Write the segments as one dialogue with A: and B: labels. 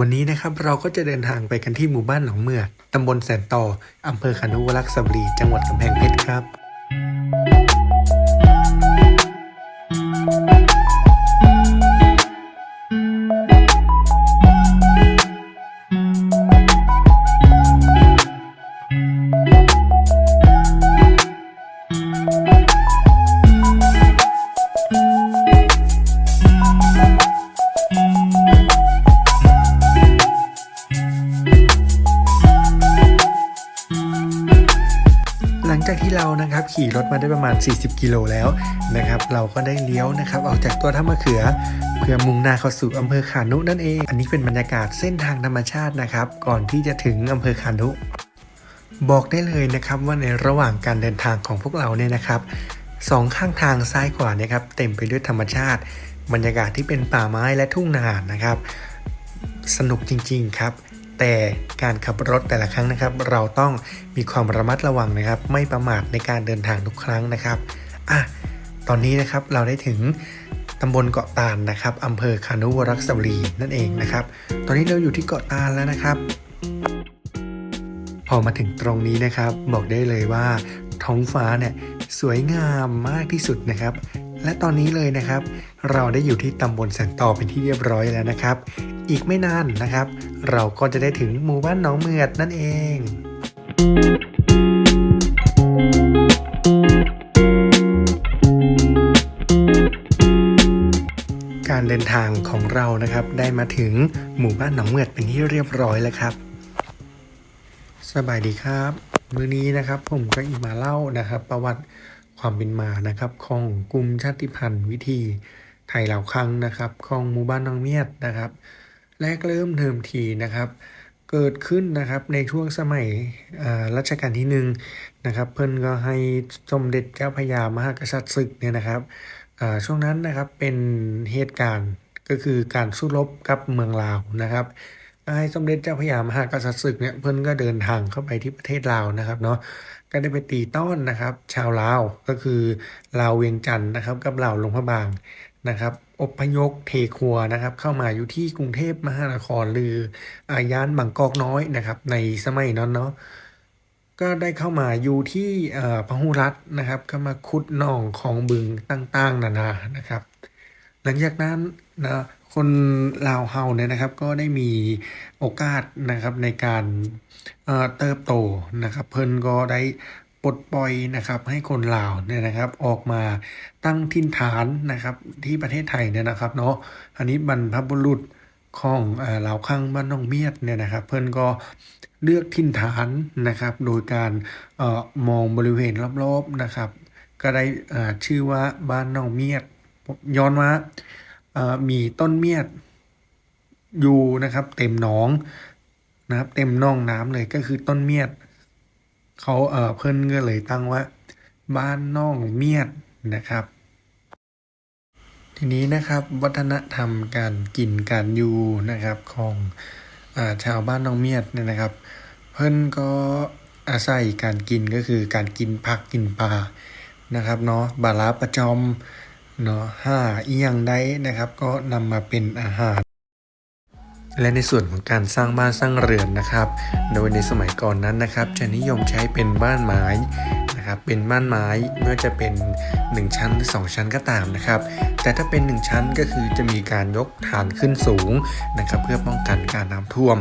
A: วันนี้นะครับเราก็จะเดินทางไปกันที่หมู่บ้านหนองเมือกตำบลแสนต่ออำเภอขานุวรักษ์สบรี จังหวัดกำแพงเพชรครับ ขี่รถมาได้ประมาณ 40 กิโลแล้วนะครับ เราก็ได้เลี้ยวนะครับออกจากตัวท่ามะเขือเพื่อมุ่งหน้าเข้าสู่อำเภอขานุนั่นเอง อันนี้เป็นบรรยากาศเส้นทางธรรมชาตินะครับ ก่อนที่จะถึงอำเภอขานุบอกได้เลยนะครับว่าในระหว่างการเดินทางของพวกเราเนี่ยนะครับสองข้างทางซ้ายขวาเนี่ยครับเต็มไปด้วยธรรมชาติ บรรยากาศที่เป็นป่าไม้และทุ่งนานะครับ สนุกจริงๆครับ แต่การขับรถแต่ละครั้งนะครับ เราต้องมีความระมัดระวังนะครับ ไม่ประมาทในการเดินทางทุกครั้งนะครับอะตอนนี้นะครับเราได้ถึงตำบลเกาะตาลนะครับอำเภอคานุวรักษ์สวรีนั่นเองนะครับ ตอนนี้เราอยู่ที่เกาะตาลแล้วนะครับ พอมาถึงตรงนี้นะครับ บอกได้เลยว่าท้องฟ้าเนี่ยสวยงามมากที่สุดนะครับ และตอนนี้เลยนะครับ เราได้อยู่ที่ตำบลแสนต่อเป็นที่เรียบร้อยแล้วนะครับ อีกไม่นานนะครับ เราก็จะได้ถึงหมู่บ้านหนองเมือดนั่นเองการเดินทางของเรานะครับได้มาถึงหมู่บ้านหนองเมือดเป็นที่เรียบร้อยแล้วครับ สบายดีครับ มื้อนี้นะครับผมก็อีมาเล่านะครับ ประวัติ ความเป็นมานะครับของกลุ่มชาติพันธุ์วิธีไทยเหล่าคังนะครับของหมู่บ้านนองเมียดนะครับ แรกเริ่มเทิมทีนะครับ เกิดขึ้นนะครับในช่วงสมัยรัชกาลที่หนึ่งนะครับ เพิ่นก็ให้สมเด็จเจ้าพระยามหากษัตริย์ศึกเนี่ยนะครับช่วงนั้นนะครับเป็นเหตุการณ์ก็คือการสู้รบกับเมืองลาวนะครับให้สมเด็จเจ้าพระยามหากษัตริย์ศึกเนี่ยเพิ่นก็เดินทางเข้าไปที่ประเทศลาวนะครับเนาะ ก็ได้ไปตีต้อนนะครับ ชาวลาวก็คือลาวเวียงจันทน์นะครับ กับลาวหลวงพระบางนะครับอพยพเทครัวนะครับ เข้ามาอยู่ที่กรุงเทพมหานครหรืออาย่านบางกอกน้อยนะครับ ในสมัยนั้นเนาะก็ได้เข้ามาอยู่ที่พหุรัฐนะครับ ก็มาขุดหนองของบึงต่างๆ นานานะครับ หลังจากนั้นนะคนลาวเฮาเนี่ยนะครับก็ได้มีโอกาสนะครับในการ เติบโตนะครับเพิ่นก็ได้ปลดปล่อยนะครับให้คนลาวเนี่ยนะครับออกมาตั้งถิ่นฐานนะครับที่ประเทศไทยเนี่ยนะครับเนาะอันนี้บรรพบุรุษของลาวข้างบ้านน้องเมียดเนี่ยนะครับเพิ่นก็เลือกถิ่นฐานนะครับโดยการออมองบริเวณรอบๆนะครับ ก็ได้ชื่อว่าบ้านน้องเมียดย้อนว่ามีต้นเมียดอยู่นะครับเต็มหนอง นะครับ เต็มน่องน้ำเลยก็คือต้นเมียดเขาเอ่อเพิ่นก็เลยตั้งว่า บ้านน่องเมียดนะครับ ทีนี้นะครับวัฒนธรรมการกินการอยู่นะครับของอชาวบ้านน้องเมียดเนี่ยนะครับ เพิ่นก็อาศัยการกินก็คือการกินผักกินปลานะครับเนาะบาลาประจอมเนาะห้าอียังได้นะครับ ก็นำมาเป็นอาหาร และในส่วนของการสร้างบ้านสร้างเรือนนะครับ โดยในสมัยก่อนนั้นนะครับ จะนิยมใช้เป็นบ้านไม้นะครับ เป็นบ้านไม้ไม่ว่าจะเป็น 1 ชั้นหรือ 2 ชั้นก็ตามนะครับ แต่ถ้าเป็น 1 ชั้นก็คือจะมีการยกฐานขึ้นสูงนะครับ เพื่อป้องกันการน้ำท่วม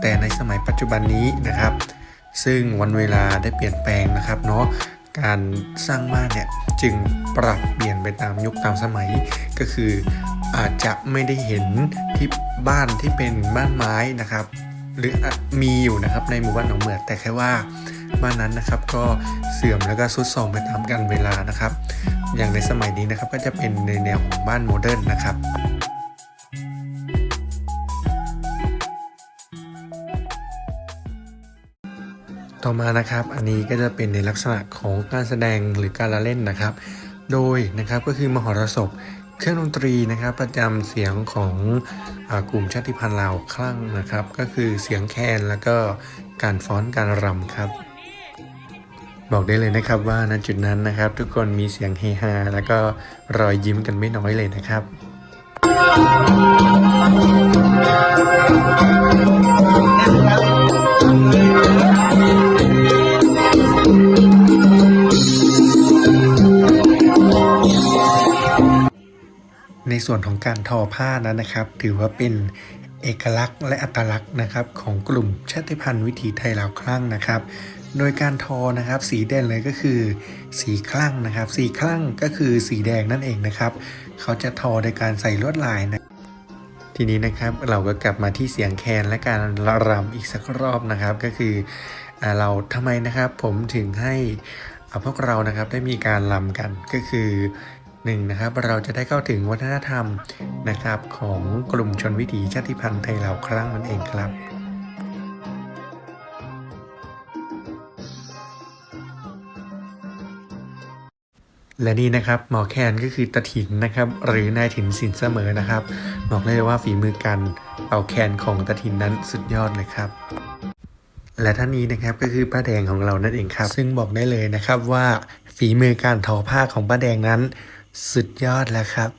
A: แต่ในสมัยปัจจุบันนี้นะครับ ซึ่งวันเวลาได้เปลี่ยนแปลงนะครับเนาะ การสร้างบ้านเนี่ยจึงปรับเปลี่ยนไปตามยุคตามสมัยก็คืออาจจะไม่ได้เห็นที่บ้านที่เป็นบ้านไม้นะครับ หรือมีอยู่นะครับในหมู่บ้านหนองเมือดแต่แค่ว่าบ้านนั้นนะครับก็เสื่อมแล้วก็ทรุดโทรมไปตามกาลเวลานะครับ อย่างในสมัยนี้นะครับก็จะเป็นในแนวของบ้านโมเดิร์นนะครับ ต่อมานะครับ อันนี้ก็จะเป็นในลักษณะของการแสดงหรือการละเล่นนะครับ โดยนะครับก็คือมหรสพเครื่องดนตรีนะครับประจำเสียงของอกลุ่มชาติพันธุ์ลาวคลั่งนะครับ ก็คือเสียงแคนแล้วก็การฟ้อนการรำครับ บอกได้เลยนะครับว่าณจุดนั้นนะครับ ทุกคนมีเสียงเฮฮาแล้วก็รอยยิ้มกันไม่น้อยเลยนะครับ ส่วนของการทอผ้านั้นนะครับ ถือว่าเป็นเอกลักษณ์และอัตลักษณ์นะครับของกลุ่มชาติพันธุ์วิถีไทยลาวคลั่งนะครับ โดยการทอนะครับสีเด่นเลยก็คือ สีคลั่งนะครับ สีคลั่งก็คือสีแดงนั่นเองนะครับ เขาจะทอโดยการใส่ลวดลายนะทีนี้นะครับเราก็กลับมาที่เสียงแคนและการรำอีกสักรอบนะครับ ก็คือเราทำไมนะครับผมถึงให้พวกเรานะครับได้มีการรำกันก็คือ หนึ่งนะครับเราจะได้เข้าถึงวัฒนธรรมนะครับของกลุ่มชนวิถีชาติพันธุ์ไทยเหล่าครั้งนั่นเองครับและนี่นะครับหมอแคนก็คือตะถินนะครับหรือนายถินสินเสมอนะครับบอกได้เลยว่าฝีมือการเป่าแคนของตะถินนั้นสุดยอดเลยครับ และท่านนี้นะครับก็คือป้าแดงของเรานั่นเองครับ ซึ่งบอกได้เลยนะครับว่าฝีมือการทอผ้าของป้าแดงนั้น สุดยอดแล้วครับ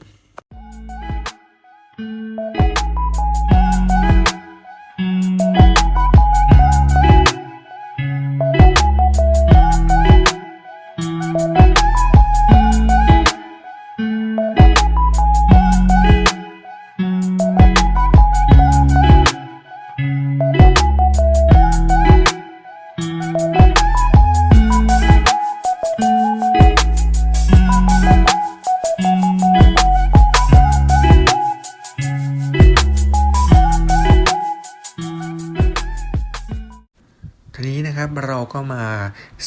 A: ก็มา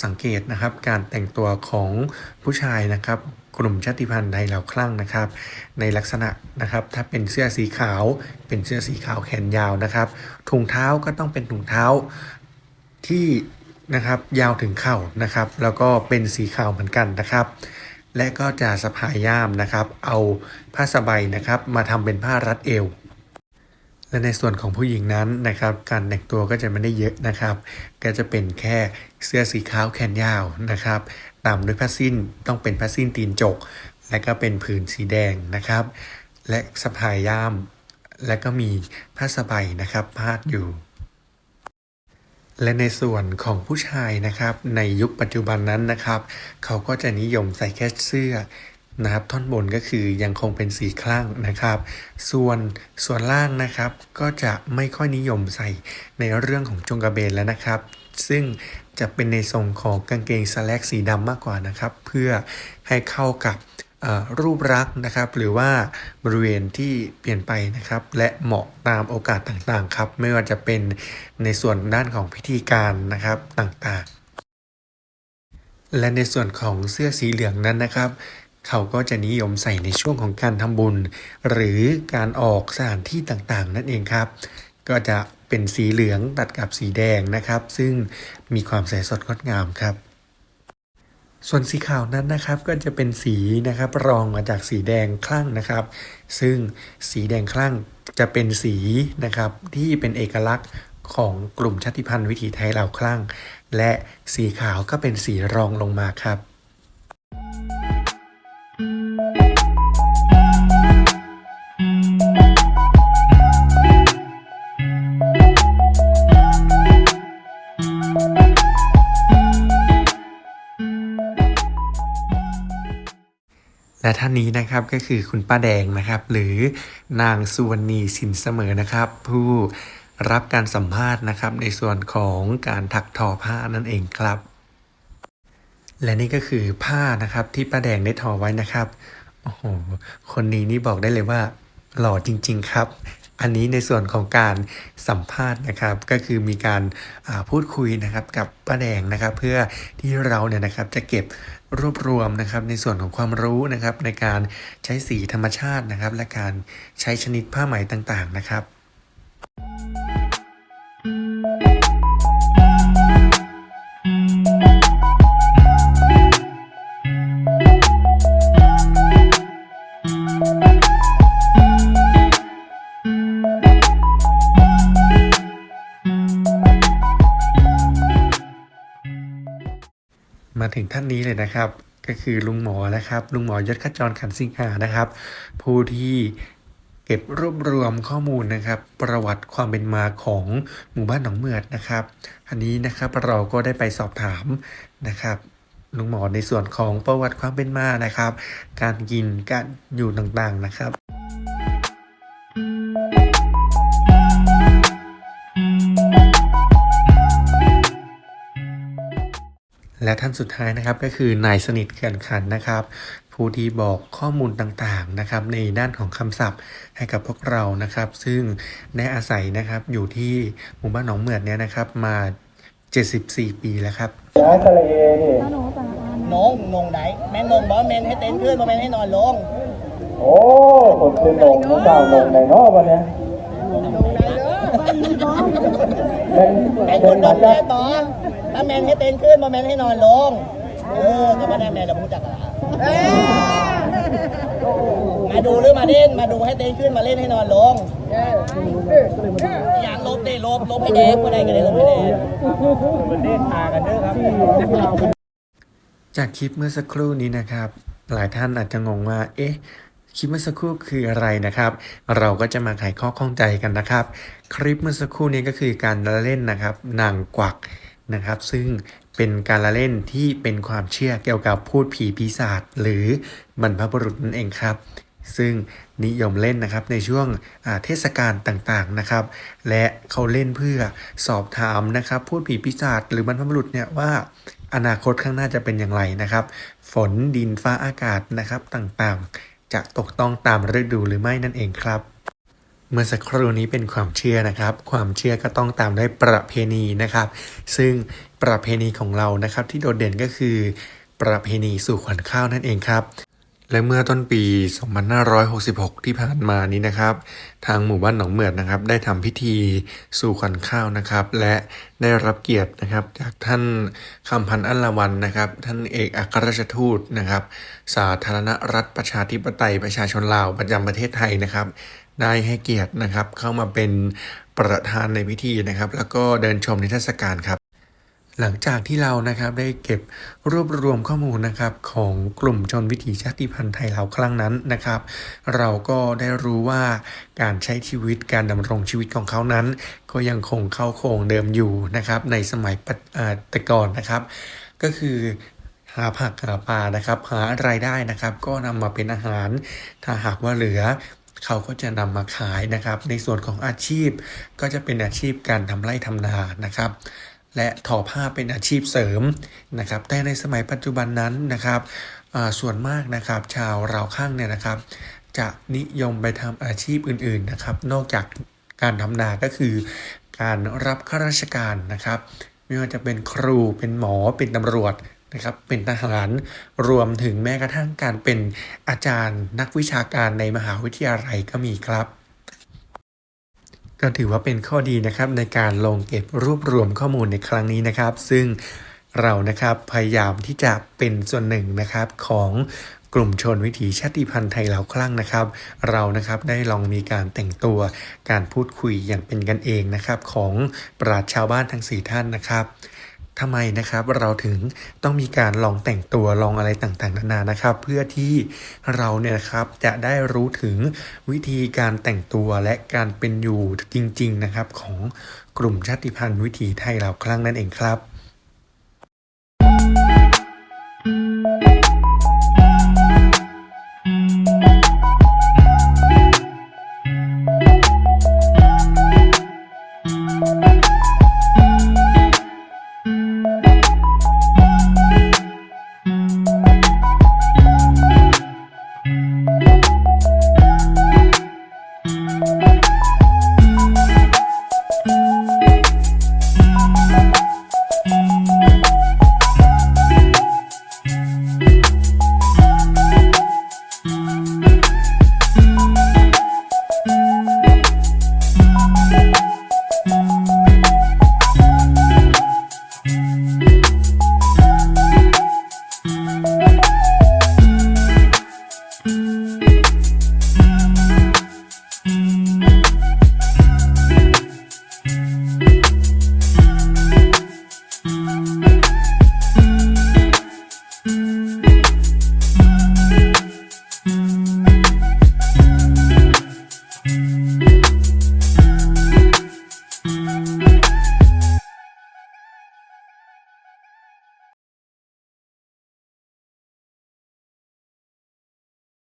A: สังเกตนะครับ การแต่งตัวของผู้ชายนะครับ กลุ่มชาติพันธุ์ไทยลาคลั่งนะครับ ในลักษณะนะครับ ถ้าเป็นเสื้อสีขาว เป็นเสื้อสีขาวแขนยาวนะครับถุงเท้าก็ต้องเป็นถุงเท้าที่นะครับยาวถึงเข่านะครับ แล้วก็เป็นสีขาวเหมือนกันนะครับ และก็จะสะพายย่ามนะครับ เอาผ้าสบายนะครับ มาทำเป็นผ้ารัดเอว และในส่วนของผู้หญิงนั้นนะครับ การแต่งตัวก็จะไม่ได้เยอะนะครับ ก็จะเป็นแค่เสื้อสีขาวแขนยาวนะครับตามด้วยผ้าสิ้นต้องเป็นผ้าสิ้นตีนจก และก็เป็นผืนสีแดงนะครับ และสะพายย่าม และก็มีผ้าสบายนะครับพาดอยู่ และในส่วนของผู้ชายนะครับ ในยุคปัจจุบันนั้นนะครับ เขาก็จะนิยมใส่แค่เสื้อ นะครับท่อนบนก็คือยังคงเป็นสีคลั่งนะครับ ส่วนส่วนล่างนะครับก็จะไม่ค่อยนิยมใส่ในเรื่องของจงกระเบนแล้วนะครับ ซึ่งจะเป็นในทรงของกางเกงสแลกสีดำมากกว่านะครับ เพื่อให้เข้ากับรูปลักษ์นะครับ หรือว่าบริเวณที่เปลี่ยนไปนะครับ และเหมาะตามโอกาสต่างๆครับ ไม่ว่าจะเป็นในส่วนด้านของพิธีการนะครับต่างๆ และในส่วนของเสื้อสีเหลืองนั้นนะครับ เขาก็จะนิยมใส่ในช่วงของการทำบุญ หรือการออกสถานที่ต่างๆ นั่นเองครับ ก็จะเป็นสีเหลืองตัดกับสีแดงนะครับ ซึ่งมีความใสสดงดงามครับ ส่วนสีขาวนั้นนะครับก็จะเป็นสีนะครับรองมาจากสีแดงคลั่งนะครับ ซึ่งสีแดงคลั่งจะเป็นสีนะครับที่เป็นเอกลักษณ์ของกลุ่มชาติพันธุ์วิถีไทยเหล่าคลั่ง และสีขาวก็เป็นสีรองลงมาครับ และท่านนี้นะครับก็คือคุณป้าแดงนะครับ หรือนางสุวรรณีสินเสมอนะครับ ผู้รับการสัมภาษณ์นะครับในส่วนของการถักทอผ้านั่นเองครับ และนี่ก็คือผ้านะครับที่ป้าแดงได้ทอไว้นะครับโอ้โหคนนี้นี่บอกได้เลยว่า หล่อจริง ๆ ครับ อันนี้ในส่วนของการสัมภาษณ์นะครับ ก็คือมีการาพูดคุยนะครับกับป้าแดงนะครับ เพื่อที่เราเนี่ยนะครับจะเก็บรวบรวมนะครับในส่วนของความรู้นะครับในการใช้สีธรรมชาตินะครับ และการใช้ชนิดผ้าไหมต่างๆนะครับ ถึงท่านนี้เลยนะครับ ก็คือลุงหมอนะครับ ลุงหมอยศขจรขันสิงหานะครับ ผู้ที่เก็บรวบรวมข้อมูลนะครับ ประวัติความเป็นมาของหมู่บ้านหนองเมือดนะครับ อันนี้นะครับเราก็ได้ไปสอบถามนะครับลุงหมอในส่วนของประวัติความเป็นมานะครับ การกินการอยู่ต่างๆนะครับ และท่านสุดท้ายนะครับก็คือนายสนิทเขื่อนขันธ์นะครับ ผู้ที่บอกข้อมูลต่างๆนะครับในด้านของคำศัพท์ให้กับพวกเรานะครับ ซึ่งได้อาศัยนะครับอยู่ที่หมู่บ้านหนองเหมือดเนี่ยนะครับมา 74 ปีแล้วครับ
B: ย้ายทะเลนี่
C: ถ้าหนูแต่ละอัน
D: นงนงไหนแม่นงบอกว่าแม่นให้เต้นขึ้นบ่แม่นให้นอนลง
B: โอ้ผมเป็นหนงหรือเปล่าหนงไหนเนาะวันเนี้ยเป็น
D: แม่น
B: เป็
D: คนน
B: มา
D: ดง
B: จา
D: แม่
B: ก
D: ต่อ ถ้าแมนให้เต้นขึ้นบ่แมนให้นอนลง เออก็มาได้แม่เราพูดจักกันละมาดูหรือมาเล่น มาดูให้เต้นขึ้นมาเล่นให้นอนลงอย่ากลบได้ลบลบให้แดงก็ได้ก็ได้ลบให้แดงมันเล่นพากันเด้อครับ
A: จากคลิปเมื่อสักครู่นี้นะครับ หลายท่านอาจจะงงว่า เอ๊ะ คลิปเมื่อสักครู่คืออะไรนะครับ เราก็จะมาไขข้อข้องใจกันนะครับ คลิปเมื่อสักครู่นี้ก็คือการเล่นนะครับนางกวัก นะครับ ซึ่งเป็นการละเล่นที่เป็นความเชื่อเกี่ยวกับพูดผีปีศาจหรือบรรพบุรุษนั่นเองครับ ซึ่งนิยมเล่นนะครับในช่วงเทศกาลต่างๆนะครับ และเขาเล่นเพื่อสอบถามนะครับพูดผีปีศาจหรือบรรพบุรุษเนี่ยว่าอนาคตข้างหน้าจะเป็นอย่างไรนะครับ ฝนดินฟ้าอากาศนะครับต่างๆ จะตกต้องตามฤดูหรือไม่นั่นเองครับ เมื่อสักครู่นี้เป็นความเชื่อนะครับ ความเชื่อก็ต้องตามด้วยประเพณีนะครับ ซึ่งประเพณีของเรานะครับ ที่โดดเด่นก็คือ ประเพณีสู่ขวัญข้าวนั่นเองครับ และเมื่อต้นปี 2566 ที่ผ่านมานี้นะครับ ทางหมู่บ้านหนองเหมือดนะครับ ได้ทำพิธีสู่ขวัญข้าวนะครับ และได้รับเกียรตินะครับ จากท่านคำพันธ์อัลลาวันนะครับ ท่านเอกอัครราชทูตนะครับ สาธารณรัฐประชาธิปไตยประชาชนลาวประจำประเทศไทยนะครับ ได้ให้เกียรตินะครับ เข้ามาเป็นประธานในพิธีนะครับ แล้วก็เดินชมนิทรรศการครับ หลังจากที่เรานะครับได้เก็บรวบรวมข้อมูลนะครับของกลุ่มชนวิถีชาติพันธุ์ไทยเราครั้งนั้นนะครับ เราก็ได้รู้ว่าการใช้ชีวิตการดำรงชีวิตของเขานั้น ก็ยังคงเข้าโครงเดิมอยู่นะครับ ในสมัยปัจอ่าแต่ก่อนนะครับ ก็คือหาผักหาปลานะครับ หารายได้นะครับ ก็นำมาเป็นอาหาร ถ้าหากว่าเหลือ เขาก็จะนำมาขายนะครับ ในส่วนของอาชีพก็จะเป็นอาชีพการทำไร่ทำนานะครับ และทอผ้าเป็นอาชีพเสริมนะครับ แต่ในสมัยปัจจุบันนั้นนะครับส่วนมากนะครับชาวราวข้างเนี่ยนะครับ จะนิยมไปทำอาชีพอื่นๆนะครับ นอกจากการทำนาก็คือ การรับข้าราชการนะครับ ไม่ว่าจะเป็นครูเป็นหมอเป็นตำรวจ นะครับเป็นทหารรวมถึงแม้กระทั่งการเป็นอาจารย์นักวิชาการในมหาวิทยาลัยก็มีครับ ก็ถือว่าเป็นข้อดีนะครับในการลงเก็บรวบรวมข้อมูลในครั้งนี้นะครับ ซึ่งเรานะครับพยายามที่จะเป็นส่วนหนึ่งนะครับของกลุ่มชนวิถีชาติพันธุ์ไทยเหล่าคลั่งนะครับ เรานะครับได้ลองมีการแต่งตัวการพูดคุยอย่างเป็นกันเองนะครับ ของปราชญ์ชาวบ้านทั้งสี่ท่านนะครับ ทำไมนะครับเราถึงต้องมีการลองแต่งตัวลองอะไรต่างๆนานานะครับ เพื่อที่เราเนี่ยนะครับจะได้รู้ถึงวิธีการแต่งตัวและการเป็นอยู่จริง ๆนะครับของกลุ่มชาติพันธุ์วิถีไทยเราครั้งนั่นเองครับ